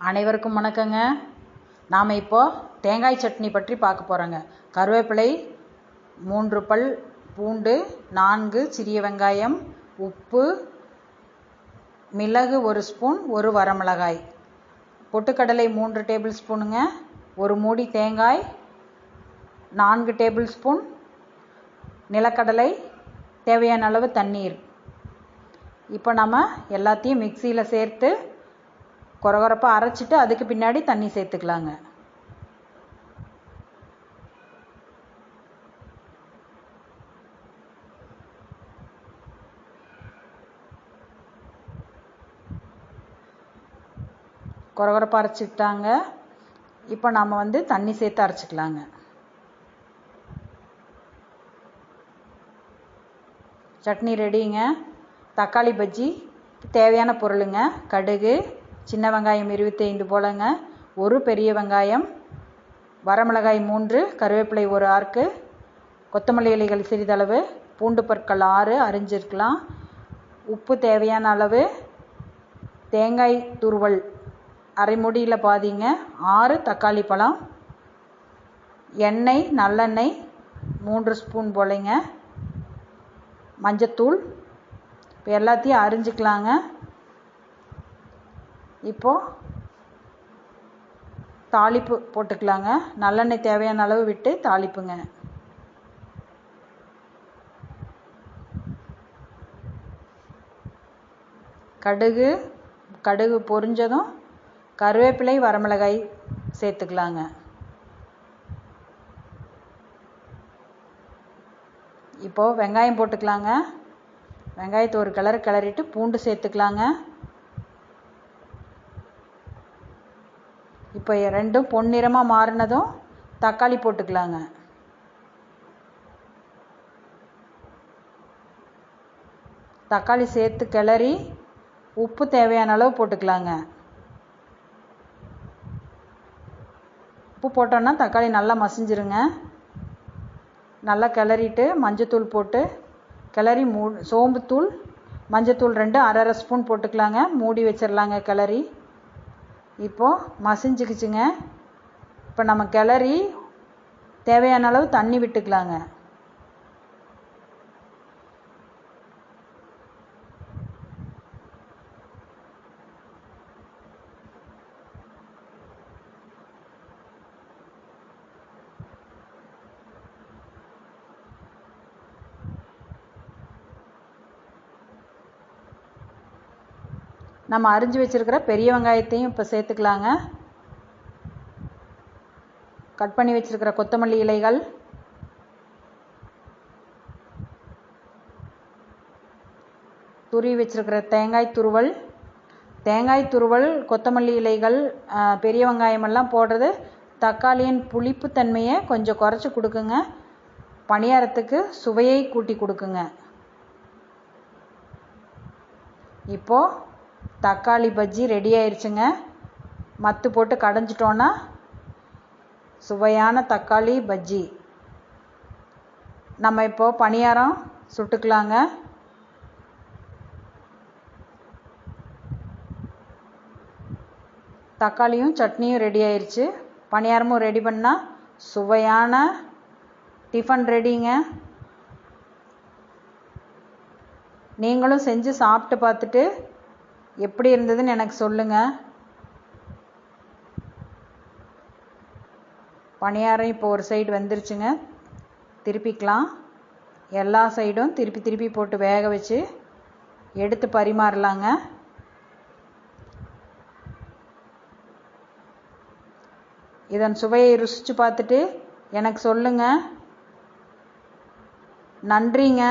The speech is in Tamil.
அனைவருக்கும் வணக்கங்க. நாம் இப்போது தேங்காய் சட்னி பற்றி பார்க்க போகிறோங்க கருவேப்பிலை மூன்று பல் பூண்டு நான்கு சிறிய வெங்காயம் உப்பு மிளகு ஒரு ஸ்பூன் ஒரு வரமிளகாய். பொட்டுக்கடலை மூன்று டேபிள் ஸ்பூனுங்க. ஒரு மூடி தேங்காய் நான்கு டேபிள் ஸ்பூன். நிலக்கடலை தேவையான அளவு தண்ணீர். இப்போ நம்ம எல்லாத்தையும் மிக்சியில் சேர்த்து கொரகொரப்பாக அரைச்சிட்டு அதுக்கு பின்னாடி தண்ணி சேர்த்துக்கலாங்க. கொரகொரப்பாக அரைச்சிக்கிட்டாங்க இப்போ நாம் வந்து தண்ணி சேர்த்து அரைச்சிக்கலாங்க. சட்னி ரெடிங்க தக்காளி பஜ்ஜி தேவையான பொருளுங்க. கடுகு சின்ன வெங்காயம் இருபத்தைந்து போலங்க. ஒரு பெரிய வெங்காயம் வரமிளகாய் மூன்று கருவேப்பிலை ஒரு ஆர்க்கு கொத்தமல்லி இலைகள் சிறிதளவு பூண்டு பற்கள் ஆறு அரிஞ்சிருக்கலாம் உப்பு தேவையான அளவு தேங்காய் துருவல் அரை முடியில் பாதிங்க. ஆறு தக்காளி பழம் எண்ணெய் நல்லெண்ணெய் மூன்று ஸ்பூன் போலைங்க. மஞ்சத்தூள் இப்போ எல்லாத்தையும் அரிஞ்சிக்கலாங்க. இப்போது தாளிப்பு போட்டுக்கலாங்க. நல்லெண்ணெய் தேவையான அளவு விட்டு தாளிப்புங்க. கடுகு கடுகு பொரிஞ்சதும் கருவேப்பிலை வரமிளகாய் சேர்த்துக்கலாங்க. இப்போது வெங்காயம் போட்டுக்கலாங்க. வெங்காயத்தை ஒரு கிளறு கிளறிட்டு பூண்டு சேர்த்துக்கலாங்க. இப்போ ரெண்டும் பொன்னிறமாக மாறினதும் தக்காளி போட்டுக்கலாங்க. தக்காளி சேர்த்து கிளறி உப்பு தேவையான அளவு போட்டுக்கலாங்க. உப்பு போட்டோன்னா தக்காளி நல்லா மசிஞ்சிருங்க. நல்லா கிளறிட்டு மஞ்சத்தூள் போட்டு கிளறி மூ சோம்புத்தூள் மஞ்சத்தூள் ரெண்டு அரை அரை ஸ்பூன் போட்டுக்கலாங்க. மூடி வச்சிடலாங்க கிளறி. இப்போது மசிஞ்சிக்கிச்சுங்க. இப்போ நம்ம கிளறி தேவையான அளவு தண்ணி விட்டுக்கலாங்க. நம்ம அரிஞ்சு வச்சுருக்கிற பெரிய வெங்காயத்தையும் இப்போ சேர்த்துக்கலாங்க. கட் பண்ணி வச்சுருக்கிற கொத்தமல்லி இலைகள். துருவி வச்சுருக்கிற தேங்காய் துருவல். தேங்காய் துருவல் கொத்தமல்லி இலைகள் பெரிய வெங்காயமெல்லாம் போடுறது தக்காளியின் புளிப்புத்தன்மையை கொஞ்சம் குறைச்சி கொடுக்குங்க. பணியாரத்துக்கு சுவையை கூட்டி கொடுக்குங்க. இப்போது தக்காளி பஜ்ஜி ரெடி ஆயிடுச்சுங்க மத்து போட்டு கடைஞ்சிட்டோன்னா சுவையான தக்காளி பஜ்ஜி. நம்ம இப்போது பணியாரம் சுட்டுக்கலாங்க. தக்காளியும் சட்னியும் ரெடி ஆயிடுச்சு பணியாரமும் ரெடி பண்ணால் சுவையான டிஃபன் ரெடிங்க நீங்களும் செஞ்சு சாப்பிட்டு பார்த்துட்டு எப்படி இருந்ததுன்னு எனக்கு சொல்லுங்கள் பணியாரம் இப்போ ஒரு சைடு வந்துருச்சுங்க. திருப்பிக்கலாம். எல்லா சைடும் திருப்பி திருப்பி போட்டு வேக வச்சு எடுத்து பரிமாறலாங்க. இதன் சுவையை ருசித்து பார்த்துட்டு எனக்கு சொல்லுங்கள் நன்றிங்க.